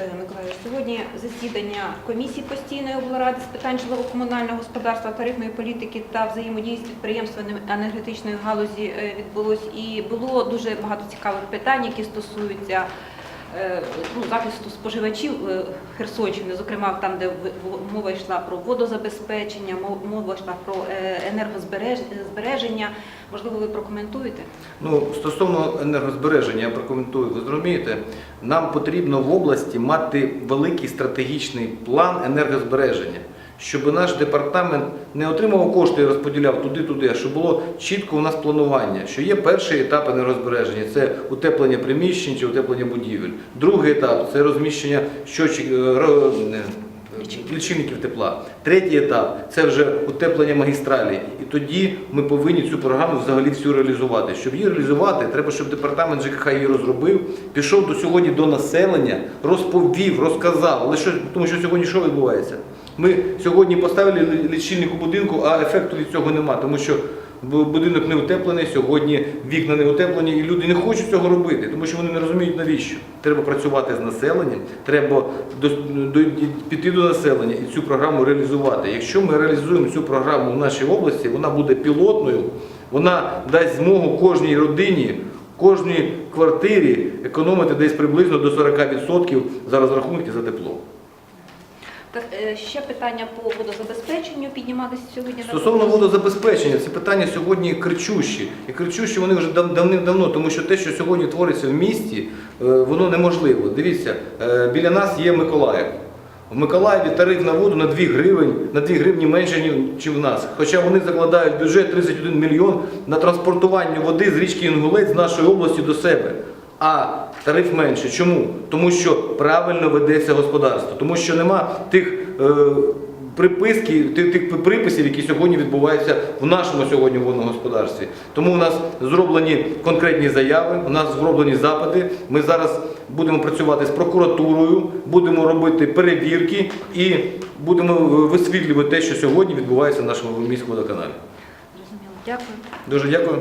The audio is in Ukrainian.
Е, Миколаївич, сьогодні засідання комісії постійної облради з питань житлово-комунального господарства, тарифної політики та взаємодії з підприємствами енергетичної галузі е, відбулось. І було дуже багато цікавих питань, які стосуються ну, захисту споживачів е, Херсонщини, зокрема там, де мова йшла про водозабезпечення, мов- мова йшла про е, енергозбереження. Можливо, ви прокоментуєте? Ну, стосовно енергозбереження, я прокоментую, ви зрозумієте, нам потрібно в області мати великий стратегічний план енергозбереження, щоб наш департамент не отримав кошти і розподіляв туди-туди, щоб було чітко у нас планування, що є перший етап енергозбереження це утеплення приміщень чи утеплення будівель. Другий етап це розміщення щочик, е, не, лічильників тепла. Третій етап це вже утеплення магістралі. І тоді ми повинні цю програму взагалі всю реалізувати. Щоб її реалізувати, треба, щоб департамент ЖКХ її розробив, пішов до сьогодні до населення, розповів, розказав. Але що, тому що сьогодні що відбувається? Ми сьогодні поставили лічильник у будинку, а ефекту від цього нема, тому що будинок не утеплений, сьогодні вікна не утеплені, і люди не хочуть цього робити, тому що вони не розуміють навіщо. Треба працювати з населенням, треба до, до, піти до населення і цю програму реалізувати. Якщо ми реалізуємо цю програму в нашій області, вона буде пілотною, вона дасть змогу кожній родині. Кожній квартирі економити десь приблизно до 40% за розрахунки за тепло. Так, е, ще питання по водозабезпеченню піднімалися сьогодні. Стосовно водозабезпечення, ці питання сьогодні кричущі. І кричущі вони вже дав- давним-давно, тому що те, що сьогодні твориться в місті, е, воно неможливо. Дивіться, е, біля нас є Миколаїв. В Миколаєві тариф на воду на 2 гривень, на 2 гривні менше, ніж в нас. Хоча вони закладають бюджет 31 мільйон на транспортування води з річки Інгулець з нашої області до себе. А тариф менше. Чому? Тому що правильно ведеться господарство, тому що нема тих е, приписки, тих, тих приписів, які сьогодні відбуваються в нашому сьогодні водному господарстві. Тому у нас зроблені конкретні заяви, у нас зроблені запити. Ми зараз будемо працювати з прокуратурою, будемо робити перевірки і будемо висвітлювати те, що сьогодні відбувається в нашому міському водоканалі. Дякую. Дуже дякую.